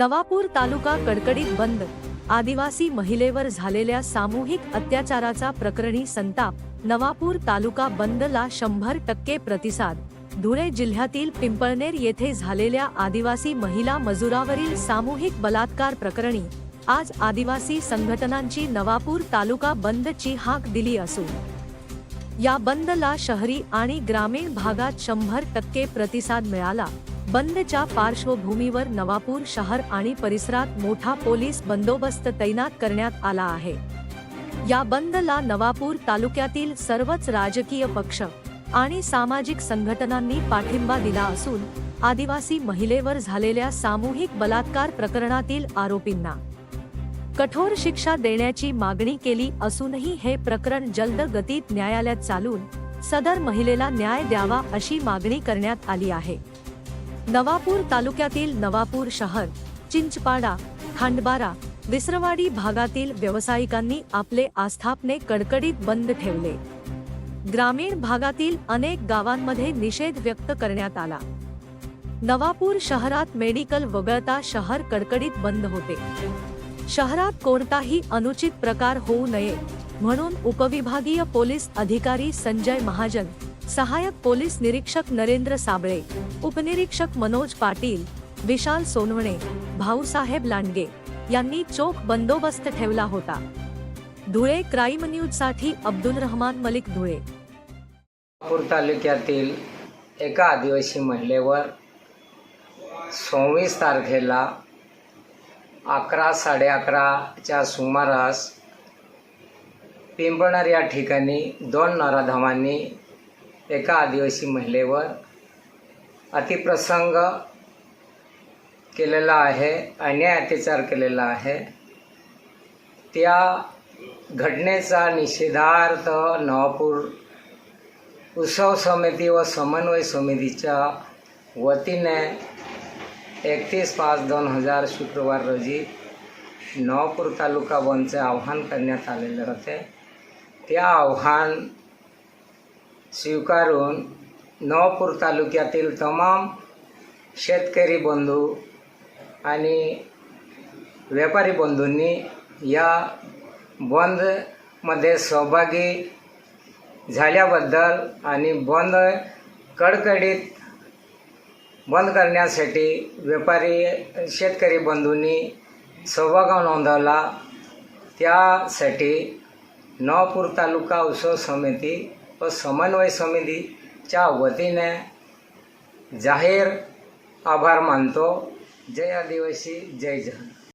नवापूर तालुका कडकडीत बंद. आदिवासी महिलेवर झालेल्या सामूहिक अत्याचाराचा प्रकरणी संताप नवापूर तालुका बंदला शंभर टक्के प्रतिसाद. धुळे जिल्ह्यातील पिंपळनेर येथे झालेल्या आदिवासी महिला मजुरावरील सामूहिक बलात्कार प्रकरणी आज आदिवासी संघटनांची नवापूर तालुका बंदची हाक दिली असून या बंदला शहरी आणि ग्रामीण भागात शंभर टक्के प्रतिसाद मिळाला. बंदच्या पार्श्वभूमीवर नवापूर शहर आणि परिसरात मोठा पोलीस बंदोबस्त तैनात करण्यात आला आहे. या बंदला नवापूर तालुक्यातील सर्वच राजकीय पक्ष आणि सामाजिक संघटनांनी पाठिंबा दिला असून आदिवासी महिलेवर झालेल्या सामूहिक बलात्कार प्रकरणातील आरोपींना कठोर शिक्षा देण्याची मागणी केली असूनही हे प्रकरण जलद गतीत न्यायालयात चालून सदर महिलेला न्याय द्यावा अशी मागणी करण्यात आली आहे. नवापूर तालुक्यातील नवापूर शहर चिंचपाडा खांडबारा विसरवाडी भागातील व्यावसायिकांनी आपले आस्थापने कडकडीत बंद ठेवले. ग्रामीण भागातील अनेक गावांमध्ये निषेध व्यक्त करण्यात आला. नवापूर शहरात मेडिकल वगळता शहर कडकडीत बंद होते. शहरात कोणताही अनुचित प्रकार होऊ नये म्हणून उपविभागीय पोलीस अधिकारी संजय महाजन सहायक पोलीस निरीक्षक नरेंद्र साबळे उपनिरीक्षक मनोज पाटील विशाल सोनवणे भाऊसाहेब लांडगे यांनी चोख बंदोबस्त ठेवला होता. धुळे क्राईम न्यूजसाठी अब्दुल रहमान मलिक धुळे. नागपूर तालुक्यातील एका आदिवासी महिलेवर सव्वीस तारखेला अकरा साडे अकराच्या सुमारास पिंपळणार या ठिकाणी दोन नराधमांनी एका आदिवासी महिलेवर अतिप्रसंग केलेला आहे अन्याय अत्याचार केलेला आहे. त्या घटनेचा निषेधार्थ नवापूर उत्सव समिती व समन्वय समितीच्या वतीने एकतीस पाच दोन हजार शुक्रवार रोजी नवापूर तालुका बंदचे आव्हान करण्यात आलेले होते. त्या आव्हान स्वीकारून नवापूर तालुक्यातील तमाम शेतकरी बंधू आणि व्यापारी बंधूंनी या बंदमध्ये सहभागी झाल्याबद्दल आणि बंद कडकडीत बंद करण्यासाठी व्यापारी शेतकरी बंधूंनी सहभाग नोंदवला. त्यासाठी नवापूर तालुका उत्सव समिती व समन्वय समितीच्या वतीने जाहीर आभार मानतो जय आदिवासी जय जन